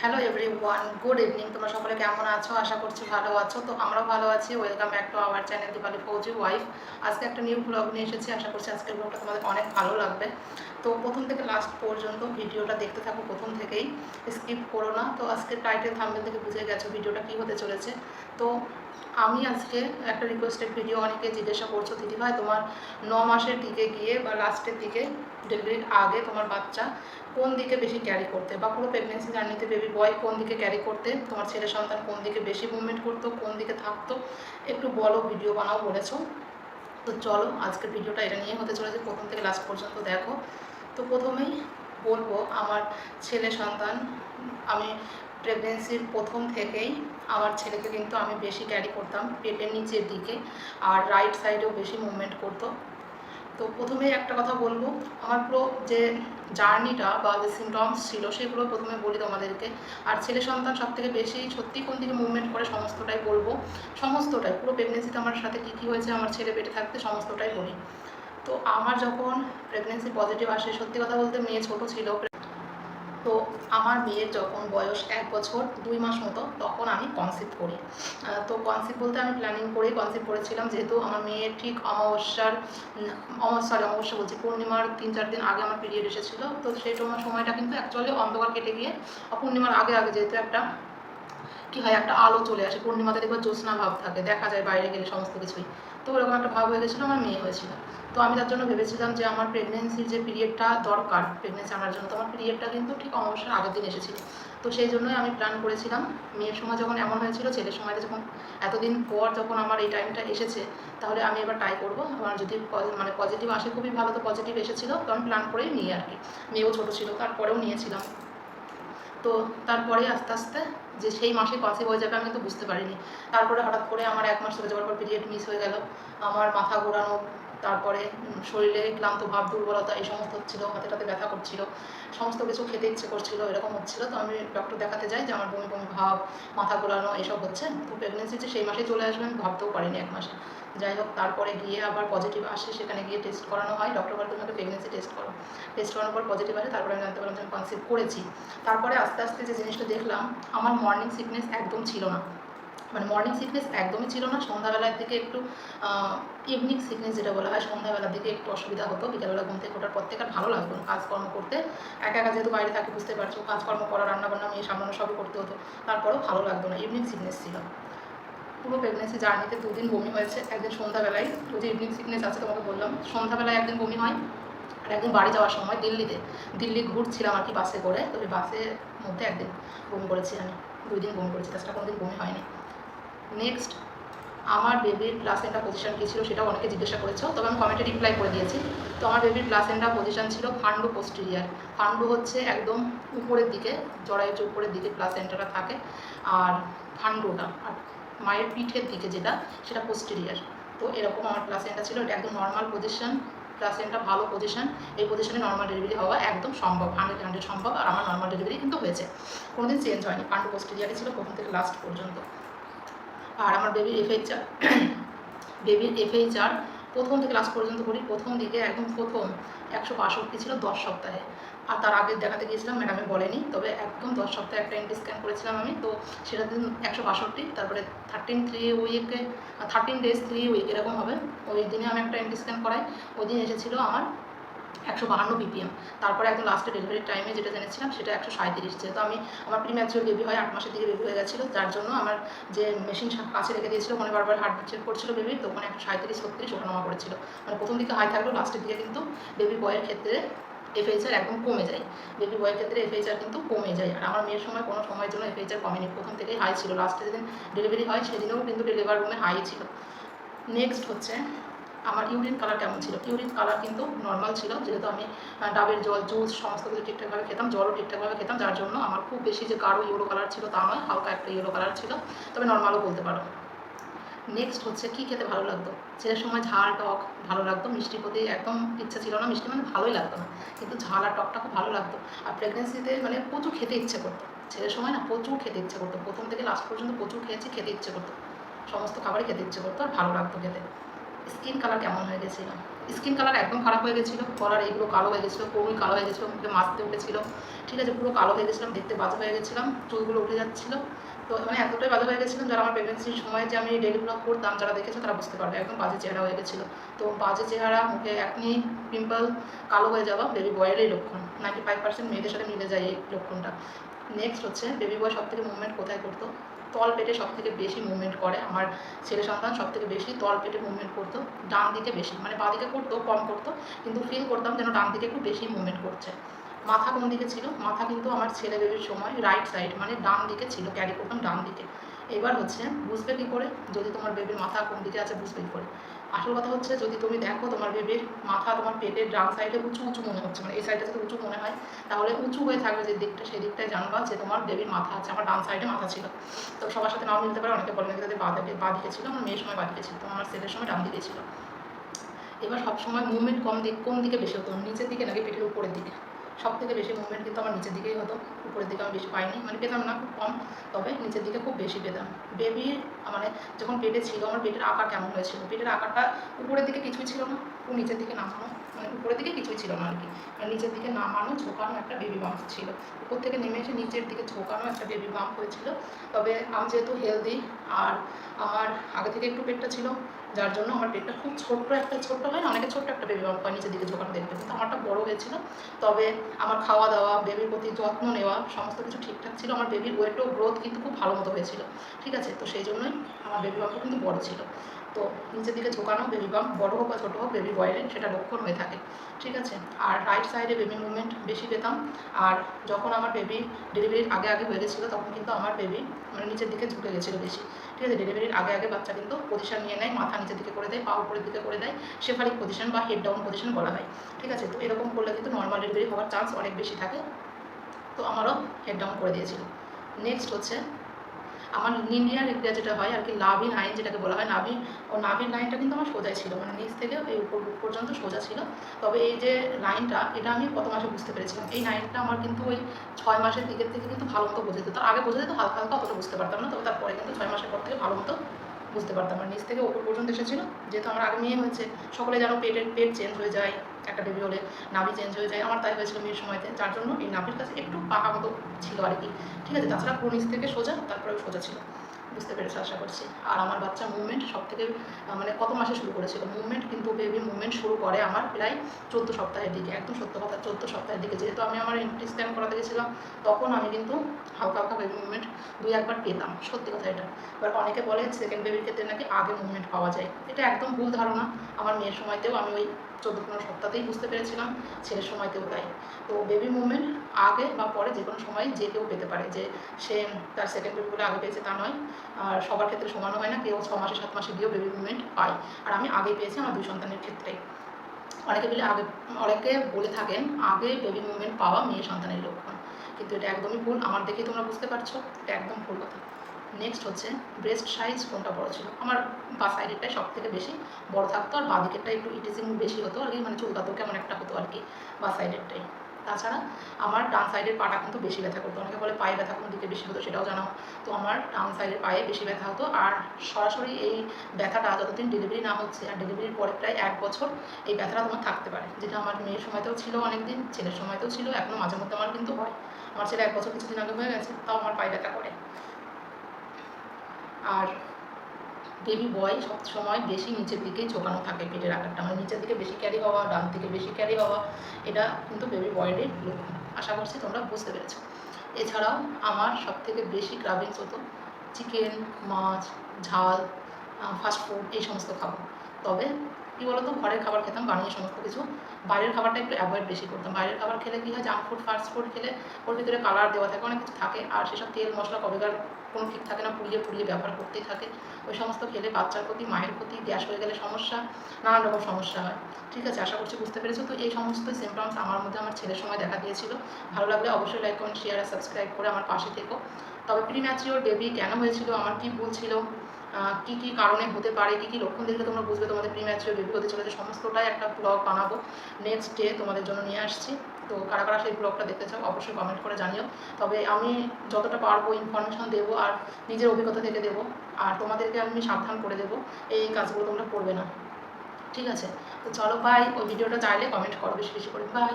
Hello everyone good evening তোমরা সকলে কেমন আছো? আশা করছি ভালো আছো। তো আমরাও ভালো আছি। Welcome back to our channel Dipali Fauji wife আজকে একটা নিউ ব্লগ নিয়ে এসেছি। আশা করছি আজকের ব্লগটা তোমাদের অনেক ভালো লাগবে। তো প্রথম থেকে লাস্ট পর্যন্ত ভিডিওটা দেখতে থাকো প্রথম থেকেই। স্কিপ করো না। তো আজকে টাইটেল থাম্বেল থেকে বুঝে গেছো ভিডিওটা কী হতে চলেছে। তো আমি আজকে একটা রিকোয়েস্টেড ভিডিও অনেকে জিজ্ঞাসা করছ দিদি ভাই তোমার ন মাসের দিকে গিয়ে বা লাস্টের দিকে ডেলিভারির আগে তোমার বাচ্চা কোন দিকে বেশি ক্যারি করতে, বা পুরো প্রেগনেন্সি জার্নিতে বেবি বয় কোন দিকে ক্যারি করতে, তোমার ছেলে সন্তান কোন দিকে বেশি মুভমেন্ট করতো, কোন দিকে থাকতো, একটু বলো ভিডিও বানাও, বলেছ। তো চলো, আজকের ভিডিওটা এটা নিয়ে হতে চলেছে, প্রথম থেকে লাস্ট পর্যন্ত দেখো। তো প্রথমেই বলব, আমার ছেলে সন্তান, আমি প্রেগনেন্সির প্রথম থেকেই আমার ছেলেকে কিন্তু আমি বেশি ক্যারি করতাম, পেটের নিচের দিকে, আর রাইট সাইডেও বেশি মুভমেন্ট করতো। তো প্রথমেই একটা কথা বলব। আমার পুরো যে জার্নিটা বা যে সিমটমস ছিল সেগুলো প্রথমে বলি তোমাদেরকে। আর ছেলে সন্তান সব থেকে বেশি সত্যি কোন দিকে মুভমেন্ট করে সমস্তটাই বলব। সমস্তটাই, পুরো প্রেগনেন্সিতে আমার সাথে কী কী হয়েছে, আমার ছেলে পেটে থাকতে সমস্তটাই বলি। তো আমার যখন প্রেগনেন্সি পজিটিভ আসে, সত্যি কথা বলতে মেয়ে ছোট ছিল তো আমার মেয়ের যখন বয়স এক বছর, দুই মাস মতো, তখন আমি কনসিভ করি। তো কনসিভ বলতে আমি প্ল্যানিং করেই কনসিভ করেছিলাম, যেহেতু আমার মেয়ের ঠিক অমাবস্যার অমাবস্যার অমাবস্যা বলছি, পূর্ণিমার তিন, চার দিন আগে আমার পিরিয়ড এসেছিল। তো সেই সময় সময়টা কিন্তু অ্যাকচুয়ালি অন্ধকার কেটে গিয়ে পূর্ণিমার আগে আগে যেহেতু একটা কি হয়, একটা আলো চলে আসে, পূর্ণিমাতে দেখবে জ্যোৎস্না ভাব থাকে, দেখা যায় বাইরে গেলে সমস্ত কিছুই। তো ওরকম একটা ভাব হয়ে গেছিল, আমার মেয়ে হয়েছিল। তো আমি তার জন্য ভেবেছিলাম যে আমার প্রেগনেন্সির যে পিরিয়ডটা দরকার প্রেগনেন্সি আনার জন্য, তো আমার পিরিয়ডটা কিন্তু ঠিক অমাবস্যার আগের দিন এসেছিল। তো সেই জন্যই আমি প্ল্যান করেছিলাম, মেয়ের সময় যখন এমন হয়েছিল, ছেলের সময়টা যখন এতদিন পর যখন আমার এই টাইমটা এসেছে, তাহলে আমি এবার ট্রাই করব। আমার যদি মানে পজিটিভ আসে, খুবই ভালো, তো পজিটিভ এসেছিল আমি প্ল্যান করেই নিই আর কি। মেয়েও ছোটো ছিল, তারপরেও নিয়েছিলাম। তো তারপরে আস্তে আস্তে যে সেই মাসে কনসিভ হয়ে যাবে, আমি কিন্তু বুঝতে পারিনি। তারপরে হঠাৎ করে আমার এক মাস হয়ে যাওয়ার পর পিরিয়ড মিস হয়ে গেল। আমার মাথা ঘোরানো, তারপরে শরীরে ক্লান্ত ভাব, দুর্বলতা, এই সমস্ত হচ্ছিল, হাতে টাতে ব্যথা করছিল, সমস্ত কিছু খেতে ইচ্ছে করছিল, এরকম হচ্ছিল। তো আমি ডক্টর দেখাতে যাই, যে আমার বমি বমি ভাব, মাথা ঘোরানো এসব হচ্ছে। তো প্রেগনেন্সি যে সেই মাসেই চলে আসবে, আমি ভাবতেও পারিনি এক মাসে। যাই হোক তারপরে গিয়ে আবার পজিটিভ আসে, সেখানে গিয়ে টেস্ট করানো হয়। ডক্টর বলে তুমি প্রেগনেন্সি টেস্ট করো। টেস্ট করানোর পর পজিটিভ আসে, তারপরে আমি জানতে পারলাম যে আমি কনসিভ করেছি। তারপরে আস্তে আস্তে যে জিনিসটা দেখলাম, আমার মর্নিং সিকনেস একদম ছিল না। মানে মর্নিং সিকনেস একদমই ছিল না। সন্ধ্যাবেলার দিকে একটু ইভিনিং সিকনেস যেটা বলা হয়, সন্ধ্যাবেলার দিকে একটু অসুবিধা হতো। বিকেলবেলা ঘুম থেকে ওঠার পর থেকে আর ভালো লাগতো না কাজকর্ম করতে। একা একা যেহেতু বাইরে থাকি, বুঝতে পারছ, কাজকর্ম করা, রান্নাবান্না, মেয়ে সামলানো সবই করতে হতো। তারপরেও ভালো লাগতো না। ইভিনিং সিকনেস ছিল। পুরো প্রেগনেন্সি জার্নিতে দুদিন বমি হয়েছে, একদিন সন্ধ্যাবেলায়। ওই যে ইভিনিং সিকনেস আছে তোমাকে বললাম, সন্ধ্যাবেলায় একদিন বমি হয় আর একদিন বাড়ি যাওয়ার সময় দিল্লিতে। দিল্লি ঘুরছিলাম আর কি বাসে করে, তো ওই বাসের মধ্যে একদিন বমি করেছি আমি দুই দিন বমি করেছি, তাছাড়া কোনো দিন বমি হয়নি। নেক্সট আমার বেবির প্লাসেন্টা পজিশন কী ছিল সেটাও অনেকে জিজ্ঞাসা করেছ, তবে আমি কমেন্টে রিপ্লাই করে দিয়েছি। তো আমার বেবির প্লাসেন্টা পজিশন ছিল ফান্ডু পোস্টেরিয়ার ফান্ডু হচ্ছে একদম উপরের দিকে জড়াইয়ের যে উপরের দিকে প্লাসেন্টাটা থাকে, আর ফান্ডুটা, আর মায়ের পিঠের দিকে যেটা, সেটা পোস্টেরিয়ার তো এরকম আমার প্লাসেন্টা ছিল, এটা একদম নর্মাল পজিশন প্লাসেন্টা ভালো পজিশন এই পজিশনে নর্মাল ডেলিভারি হওয়া একদম সম্ভব হান্ড্রেড হান্ড্রেড সম্ভব, আর আমার নর্মাল ডেলিভারি কিন্তু হয়েছে। কোনোদিন চেঞ্জ হয়নি ফান্ডু পোস্টেরিয়ারে ছিল প্রথম থেকে লাস্ট পর্যন্ত। আর আমার বেবির এফএইচআর বেবির এফএইচআর প্রথম থেকে লাস্ট পর্যন্ত করি, প্রথম দিকে একদম প্রথম একশো বাষট্টি ছিল দশ সপ্তাহে। আর তার আগে দেখাতে গিয়েছিলাম ম্যাডামে বলেনি। তবে একদম দশ সপ্তাহে একটা এন্টি স্ক্যান করেছিলাম আমি, তো সেটা দিন একশো বাষট্টি, তারপরে থার্টিন থ্রি উইকে থার্টিন ডেজ থ্রি উইক এরকম হবে। ওই দিনে আমি একটা এন্টি স্ক্যান করাই, ওই দিন এসেছিল আমার একশো বাহান্ন বিপিএম তারপরে একদম লাস্টে ডেলিভারি টাইমে যেটা জেনেছিলাম, সেটা একশো সাঁত্রিশ যেহেতু আমি, আমার প্রিম্যাচুর বেবি হয়, আট মাসের দিকে বেবি হয়ে গেছিল, যার জন্য আমার যে মেশিন কাছে রেখে দিয়েছিল, ওখানে বারবার হার্ট চেক করছিল বেবি তো ওখানে একশো সাঁত্রিশ ছত্রিশ ওঠানামা করেছিল। মানে প্রথম দিকে হাই থাকলেও লাস্টের দিকে কিন্তু বেবি বয়ের ক্ষেত্রে এফএইচআর একদম কমে যায়। বেবি বয়ের ক্ষেত্রে এফএইচআর কিন্তু কমে যায়। আর আমার মেয়ের সময় কোনো সময়ের জন্য এফএইচআর কমেনি। প্রথম থেকেই হাই ছিল। লাস্টে যেদিন ডেলিভারি হয়, সেদিনেও কিন্তু ডেলিভার রুমে হাই ছিল। নেক্সট হচ্ছে, আমার ইউরিন কালার কেমন ছিল? ইউরিন কালার কিন্তু নর্মাল ছিল। যেহেতু আমি ডাবের জল জুস সমস্ত কিছু ঠিকঠাকভাবে খেতাম, জলও ঠিকঠাকভাবে খেতাম, যার জন্য আমার খুব বেশি যে গাঢ় ইয়েলো কালার ছিল তা নয়, হালকা একটা ইয়েলো কালার ছিল। তবে নর্মালও বলতে পারো। নেক্সট হচ্ছে কী খেতে ভালো লাগতো? ছেলের সময় ঝাল, টক ভালো লাগতো মিষ্টির প্রতি একদম ইচ্ছা ছিল না, মিষ্টি মানে ভালোই লাগতো না। কিন্তু ঝাল আর টকটা খুব ভালো লাগতো। আর প্রেগনেন্সিতে মানে প্রচুর খেতে ইচ্ছে করতো। ছেলের সময় না প্রচুর খেতে ইচ্ছে করতো। প্রথম থেকে লাস্ট পর্যন্ত প্রচুর খেয়েছি, খেতে ইচ্ছে করতো। সমস্ত খাবারই খেতে ইচ্ছে করতো আর ভালো লাগতো খেতে। স্কিন কালার কেমন হয়ে গেছিল? স্কিন কালার একদম খারাপ হয়ে গেছিল কলার এইগুলো কালো হয়ে গেছিল কর্মি কালো হয়ে গেছিল, মুখে মাছতে উঠেছিল। ঠিক আছে, পুরো কালো হয়ে গেছিলাম, দেখতে বাজে হয়ে গেছিলাম, চুলগুলো উঠে যাচ্ছিল। তো মানে এতটাই বাজে হয়ে গেছিলাম যারা আমার প্রেগনেন্সির সময় যে আমি ডেলি ব্লগ করতাম, যারা দেখেছে তারা বুঝতে পারবে, একদম বাজে চেহারা হয়ে গেছিল। তো বাজে চেহারা, মুখে একনি পিম্পল কালো হয়ে যাওয়া বেবি বয়েরই লক্ষণ। নাইনটি ফাইভ পার্সেন্ট মেয়েদের সাথে মিলে যায় এই লক্ষণটা। নেক্সট হচ্ছে বেবি বয় সব থেকে মুভমেন্ট কোথায় করতো? তল পেটে সব থেকে বেশি মুভমেন্ট করে। আমার ছেলে সন্তান সব থেকে বেশি তল পেটে মুভমেন্ট করতো, ডান দিকে বেশি মানে বাঁ দিকে করতো, কম করতো, কিন্তু ফিল করতাম যেন ডান দিকে একটু বেশি মুভমেন্ট করছে। মাথা কোন দিকে ছিল? মাথা কিন্তু আমার ছেলে বেবির সময় রাইট সাইড মানে ডান দিকে ছিল ক্যারি করতাম ডান দিকে। এবার হচ্ছে বুঝবে কী করে? যদি তোমার বেবির মাথা কোন দিকে আছে, বুঝবে কী করে? আসল কথা হচ্ছে, যদি তুমি দেখো তোমার বেবির মাথা তোমার পেটের ডান সাইডে উঁচু উঁচু মনে হচ্ছে মানে এই সাইডটা যদি উঁচু মনে হয়, তাহলে উঁচু হয়ে থাকবে যে দিকটা, সেই দিকটায় জানবা যে তোমার বেবির মাথা আছে, আমার ডান সাইডে মাথা ছিল। তো সবার সাথে নাও মিলতে পারে, অনেকে বলে নাকি তাদের বা দিকে বা দিকে ছিল আমার মেয়ের সময় বা দিকে ছিল তো আমার ছেলের সময় ডান দিকে ছিল। এবার সবসময় মুভমেন্ট কম দিক কোন দিকে বেশি হতো, নিচের দিকে নাকি পেটের উপরের দিকে? সব থেকে বেশি মুভমেন্ট কিন্তু আমার নিচের দিকেই হতো। উপরের দিকে আমি বেশি পাইনি। মানে পেতাম না, খুব কম। তবে নিচের দিকে খুব বেশি পেতাম। বেবি মানে যখন পেটে ছিল, আমার পেটের আকার কেমন হয়েছিল? পেটের আকারটা উপরের দিকে কিছুই ছিল না। খুব নিচের দিকে নামানো মানে উপরের দিকে কিছুই ছিল না আর কি। মানে নিচের দিকে নামানো, ঝোঁকানো একটা বেবি বাম্প ছিল। উপর থেকে নেমে এসে নিচের দিকে ঝোঁকানো একটা বেবি বাম্প হয়েছিল। তবে আমি যেহেতু হেলদি আর আমার আগে থেকে একটু পেটটা ছিল যার জন্য আমার পেটটা খুব ছোট্ট একটা, ছোট্ট হয় না, অনেকে ছোট্ট একটা বেবি বাম্প হয় নিচের দিকে ঝোঁকানো দেখতে। কিন্তু আমারটা বড় হয়েছিল। তবে আমার খাওয়া দাওয়া বেবির প্রতি যত্ন নেওয়া, সমস্ত কিছু ঠিকঠাক ছিল। আমার বেবির ওয়েটও গ্রোথ কিন্তু খুব ভালো মতো হয়েছিল। ঠিক আছে? তো সেই জন্যই আমার বেবি বাম্পও কিন্তু বড় ছিল। তো নিচের দিকে ঝোঁকানো বেবি বাম্প বড় হোক বা ছোটো হোক বেবি বয়ের সেটা লক্ষণ হয়ে থাকে। ঠিক আছে? আর রাইট সাইডে বেবি মুভমেন্ট বেশি পেতাম। আর যখন আমার বেবি ডেলিভারির আগে আগে হয়ে গেছিল, তখন কিন্তু আমার বেবি মানে নিচের দিকে ঝুঁকে গেছিল বেশি। ঠিক আছে ডেলিভারির আগে আগে বাচ্চা কিন্তু পজিশন নিয়ে নেয়, মাথা নিচের দিকে করে দেয়, পা উপরের দিকে করে দেয় শেফারিক পজিশন বা হেড ডাউন পজিশন বলা হয়। ঠিক আছে, তো এরকম করলে কিন্তু নর্মাল ডেলিভারি হওয়ার চান্স অনেক বেশি থাকে। তো আমারও হেড ডাউন করে দিয়েছিল। নেক্সট হচ্ছে আমার লিনিয়ার রিক্রিয়া যেটা হয় আর কি লাভি লাইন যেটাকে বলা হয় নাভি ও নাভির লাইনটা কিন্তু আমার সোজাই ছিল মানে নিচ থেকে এই উপর পর্যন্ত সোজা ছিল। তবে এই যে লাইনটা এটা আমি কত মাসে বুঝতে পেরেছিলাম। এই লাইনটা আমার কিন্তু ওই ছয় মাসের দিকের থেকে কিন্তু ভালো মতো বোঝা যেত তার আগে বোঝা যেত হালকা হালকা অতটা বুঝতে পারতাম না, তবে তারপরে কিন্তু ছয় মাসের পর থেকে ভালো মতো বুঝতে পারতাম। আর নিচ থেকে ওপর পর্যন্ত এসেছিল, যেহেতু আমার আগে মেয়ে হয়েছে, সকলে যেন পেটের, পেট চেঞ্জ হয়ে যায় একটা বেবি হলে নাভি চেঞ্জ হয়ে যায়, আমার তাই হয়েছিল মেয়ের সময়তে, যার জন্য এই নাভির কাছে একটু পাকা মতো ছিল আর কি। ঠিক আছে, তাছাড়া নিচ থেকে সোজা, তারপরে সোজা ছিল। বুঝতে পেরেছি, আশা করছি। আর আমার বাচ্চা মুভমেন্ট সব থেকে মানে কত মাসে শুরু করেছিল? মুভমেন্ট কিন্তু বেবি মুভমেন্ট শুরু করে আমার প্রায় চোদ্দ সপ্তাহের দিকে, একদম সত্য কথা, চোদ্দ সপ্তাহের দিকে। যেহেতু আমি আমার এন্ট্রি স্ক্যান করাতে গেছিলাম, তখন আমি কিন্তু হালকা হালকা বেবি মুভমেন্ট দুই একবার পেতাম। সত্যি কথা এটা। এবার অনেকে বলে সেকেন্ড বেবির ক্ষেত্রে নাকি আগে মুভমেন্ট পাওয়া যায়। এটা একদম ভুল ধারণা। আমার মেয়ের সময়তেও আমি ওই চোদ্দ পনেরো সপ্তাহতেই বুঝতে পেরেছিলাম, ছেলের সময়তেও তাই। তো বেবি মুভমেন্ট আগে বা পরে যে কোনো সময় যে কেউ পেতে পারে, যে সে তার সেকেন্ড বেবি বলে আগে পেয়েছে তা নয়। আর সবার ক্ষেত্রে সমানও হয় না, কেউ ছ মাসে, সাত মাসে গিয়েও বেবি মুভমেন্ট পায়। আর আমি আগে পেয়েছি আমার দুই সন্তানের ক্ষেত্রে। অনেকে বলে আগে, অনেকে বলে থাকেন, আগে বেবি মুভমেন্ট পাওয়া মেয়ে সন্তানের লক্ষণ। কিন্তু এটা একদমই ভুল, আমার দেখেই তোমরা বুঝতে পারছ, এটা একদম ভুল কথা। নেক্সট হচ্ছে ব্রেস্ট সাইজ কোনটা বড় ছিল? আমার বা সাইডেরটাই সব থেকে বেশি বড় থাকতো আর বা দিকেরটা একটু ইটিজিং বেশি হতো আর কি মানে চুলকাতো কেমন একটা হতো আর কি, বা সাইডেরটাই তাছাড়া আমার ডান সাইডের পাটা কিন্তু বেশি ব্যথা করতো। অনেকে বলে পায়ে ব্যথা কোন দিকে বেশি হতো সেটাও জানাও। তো আমার ডান সাইডের পায়ে বেশি ব্যথা হতো আর সরাসরি এই ব্যথাটা যতদিন ডেলিভারি না হচ্ছে আর ডেলিভারির পরে প্রায় এক বছর এই ব্যথাটা তোমার থাকতে পারে। যেটা আমার মেয়ের সময়তেও ছিল অনেক দিন ছেলের সময়তেও ছিল এখনও মাঝে মধ্যে আমার কিন্তু হয়। আমার ছেলে এক বছর কিছুদিন আগে হয়ে গেছে, তাও আমার পায়ে ব্যথা করে। আর বেবি বয় সব সময় বেশি নিচের দিকে চোখানো থাকে, পেটের আকারটা। মানে নিচের দিকে বেশি ক্যারি হওয়া, ডান দিকে বেশি ক্যারি হওয়া, এটা কিন্তু বেবি বয়ের লক্ষণ। আশা করছি তোমরা বুঝতে পেরেছ। এছাড়াও আমার সব থেকে বেশি ক্রাভিংস হতো চিকেন মাছ, ঝাল ফাস্টফুড এই সমস্ত খাবার। তবে কী বলতো? ঘরের খাবার খেতাম, বানিয়ে সমস্ত কিছু। বাইরের খাবারটা একটু অ্যাভয়েড বেশি করতাম। বাইরের খাবার খেলে কী হয়? জাঙ্ক ফুড ফাস্ট ফুড খেলে ওর ভিতরে কালার দেওয়া থাকে, অনেক কিছু থাকে। আর সেসব তেল, মশলা, কবেকার কোনো ঠিক থাকে না, পুড়িয়ে পুড়িয়ে ব্যবহার করতেই থাকে। ওই সমস্ত খেলে বাচ্চার প্রতি, মায়ের প্রতি গ্যাস হয়ে গেলে সমস্যা, নানান রকম সমস্যা হয়। ঠিক আছে, আশা করছি বুঝতে পেরেছ। তো এই সমস্ত সিমটমস আমার মধ্যে আমার ছেলের সময় দেখা দিয়েছিল। ভালো লাগলে অবশ্যই লাইক কমেন্ট শেয়ার আর সাবস্ক্রাইব করে আমার পাশে থেকো। তবে প্রি ম্যাচিওর বেবি কেন হয়েছিল? আমার কী ভুল ছিল? কী কী কারণে হতে পারে, কী কী লক্ষণ দেখলে তোমরা বুঝবে, তোমাদের প্রি ম্যাচিওর বেবি হতে চলেছে, সমস্তটাই একটা ব্লগ বানাবো নেক্সট ডে তোমাদের জন্য নিয়ে আসছি। তো কারা কারা সেই ব্লগটা দেখতে চাও, অবশ্যই কমেন্ট করে জানিও। তবে আমি যতটা পারব ইনফরমেশন দেবো আর নিজের অভিজ্ঞতা থেকে দেবো, আর তোমাদেরকে আমি সাবধান করে দেবো, এই কাজগুলো তোমরা করবে না। ঠিক আছে? তো চলো বাই ওই ভিডিওটা চাইলে কমেন্ট করো, বেশি বেশি করে। বাই